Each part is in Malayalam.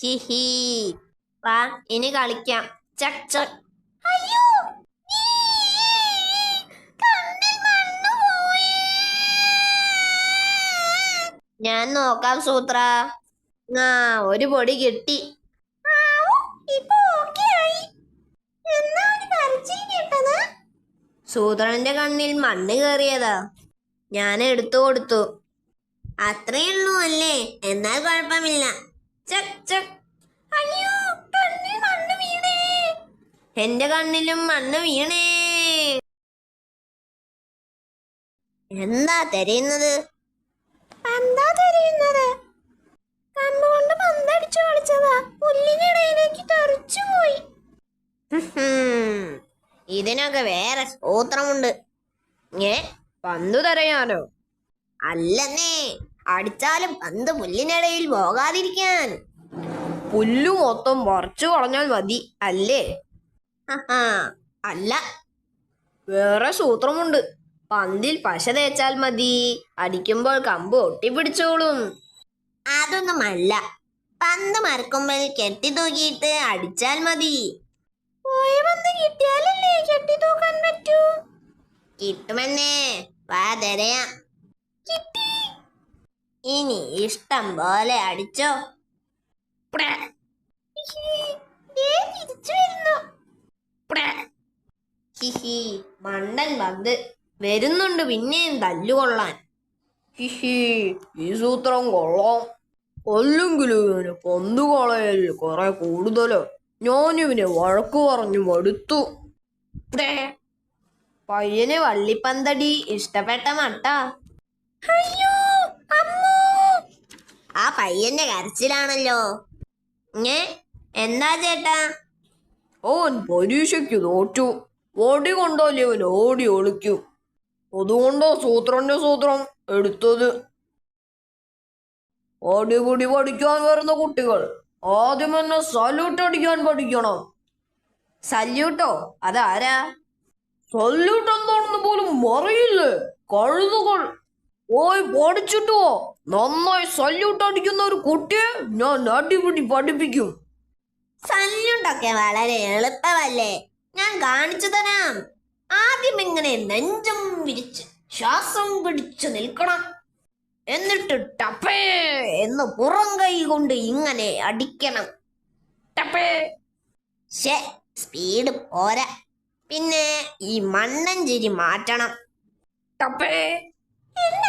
ഹിഹി. വാ ഇനി കളിക്കാം. ചക് ചക്. അയ്യോ. ഞാൻ നോക്കാം സൂത്ര. ആ ഒരു പൊടി കിട്ടി. സൂത്രന്റെ കണ്ണിൽ മണ്ണ് കയറിയതാ. ഞാൻ എടുത്തു കൊടുത്തു. അത്രയുള്ളൂ അല്ലേ? എന്നാൽ കുഴപ്പമില്ല. ചക് ചക്. വീണേ. എന്റെ കണ്ണിലും മണ്ണ് വീണേ. എന്താ തെരയുന്നത്? എന്താ തെരയുന്നത്. കണ്ണുകൊണ്ട് പന്തടിച്ചു കളിച്ചതാ. പുല്ലിനിടയിലേക്ക് തെറിച്ചുപോയി പോയി. ഇതിനൊക്കെ വേറെ സൂത്രമുണ്ട് ഏ പന്തു തരയാനോ? അല്ലെന്നേ. അടിച്ചാലും പന്ത് പുല്ലിനിടയിൽ പോകാതിരിക്കാൻ. പുല്ലു മൊത്തം വറച്ചു കളഞ്ഞാൽ മതി അല്ലേ? അല്ല വേറെ സൂത്രമുണ്ട്. പന്തിൽ പശ തേച്ചാൽ മതി അടിക്കുമ്പോൾ കമ്പ് ഒട്ടിപ്പിടിച്ചോളും. അതൊന്നുമല്ല പന്ത് മറക്കുമ്പോൾ കെട്ടി തൂക്കിയിട്ട് അടിച്ചാൽ മതി. പന്ത് കിട്ടിയാലല്ലേ കെട്ടി തൂക്കാൻ പറ്റൂ? കിട്ടുമെന്നേ വാ തരയാം. കിട്ടി. ഇനി ഇഷ്ടം പോലെ അടിച്ചോ. ഹിഹി, മണ്ടൻ വന്ന് വരുന്നുണ്ട് പിന്നെയും തല്ലുകൊള്ളാൻ ഹിഹി ഈ സൂത്രം കൊള്ളാം. അല്ലെങ്കിലും ഇവന് പന്ത് കളയൽ കുറെ കൂടുതൽ. ഞാനിവനെ വഴക്ക് പറഞ്ഞു മടുത്തു. പയ്യന് വള്ളിപ്പന്തടി ഇഷ്ടപ്പെട്ട മട്ട. അയ്യോ ആ പയ്യന്റെ കരച്ചിലാണല്ലോ. ഏ? എന്താ ചേട്ടാ? ഓൻ പരീക്ഷയ്ക്ക് തോറ്റു. ഓടി കൊണ്ടോല്ലേ ഇവൻ? ഓടി ഒളിക്കും. അതുകൊണ്ടോ സൂത്രന്റെ സൂത്രം എടുത്തത്? ഓടിപൊടി പഠിക്കാൻ വരുന്ന കുട്ടികൾ ആദ്യം എന്നെ സല്യൂട്ട് അടിക്കാൻ പഠിക്കണം. സല്യൂട്ടോ അതാരാ? സല്യൂട്ട് എന്താണെന്ന് പോലും അറിയില്ലേ? കഴുതുകൾ. പോയി പഠിച്ചിട്ടോ? നന്നായി സല്യൂട്ട് അടിക്കുന്ന ഒരു കുട്ടിയെ ഞാൻ അടിപിടി പഠിപ്പിക്കും. സല്യൂട്ടൊക്കെ വളരെ എളുപ്പമല്ലേ? ഞാൻ കാണിച്ചു തരാം. ആദ്യം ഇങ്ങനെ നെഞ്ചം വിരിച്ച് ശ്വാസം പിടിച്ചു നിൽക്കണം. എന്നിട്ട് ടപ്പേ എന്ന് പുറം കൈ കൊണ്ട് ഇങ്ങനെ അടിക്കണം. ടപ്പേ. ശേ സ്പീഡ് പോരാ. പിന്നെ ഈ മണ്ണൻ ചിരി മാറ്റണം. ടപ്പേ. അമ്മേ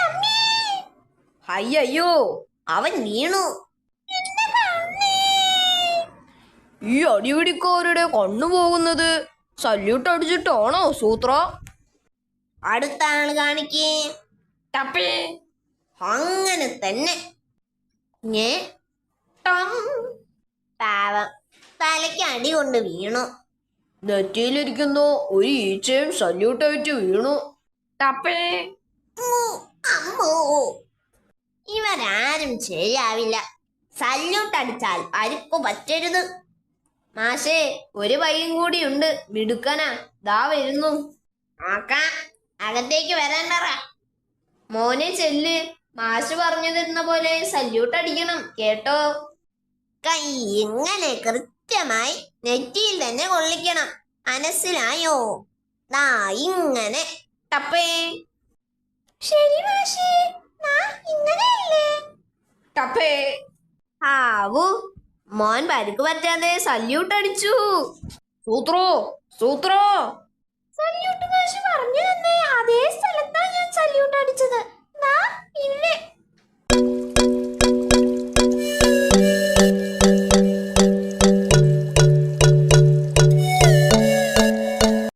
അയ്യോ അവൻ വീണു. ഈ അടിപിടിക്കാരുടെ കണ്ണു പോകുന്നത് സല്യൂട്ട് അടിച്ചിട്ടാണോ സൂത്ര? അടുത്ത ആൾ കാണിക്കേ. ടപ്പേ അങ്ങനെ തന്നെ. ഞേ. ടം. പാവം. തലയ്ക്ക് അടി കൊണ്ട് വീണു. നെറ്റിയിലിരിക്കുന്നു ഒരു ഈച്ചയും സല്യൂട്ട് ആയിട്ട് വീണു ടപ്പേ അമ്മോ. ഇവരാരും ശരിയാവില്ല. സല്യൂട്ട് അടിച്ചാൽ അരിപ്പ് പറ്റരുത്. മാഷേ ഒരു പയ്യൻ കൂടിയുണ്ട്. മിടുക്കനാ. ദാ വരുന്നു. ആക്കാ അകത്തേക്ക് വരാൻ മോനെ ചെല്ല്. മാഷ് പറഞ്ഞു തരുന്ന പോലെ സല്യൂട്ട് അടിക്കണം. കേട്ടോ? കൈ ഇങ്ങനെ കൃത്യമായി നെറ്റിയിൽ തന്നെ കൊള്ളിക്കണം. മനസ്സിലായോ? ദാ ഇങ്ങനെ. ടപ്പേ. ശരി മാഷേ. പാപ്പേ ഹാവു. മോൻ പരിക്ക് പറ്റാതെ സല്യൂട്ട് അടിച്ചു. സൂത്രോ സൂത്രോ. സല്യൂട്ട് പറഞ്ഞു തന്നെ. അതേ സ്ഥലത്താണ് ഞാൻ സല്യൂട്ട് അടിച്ചത്. ഇവിടെ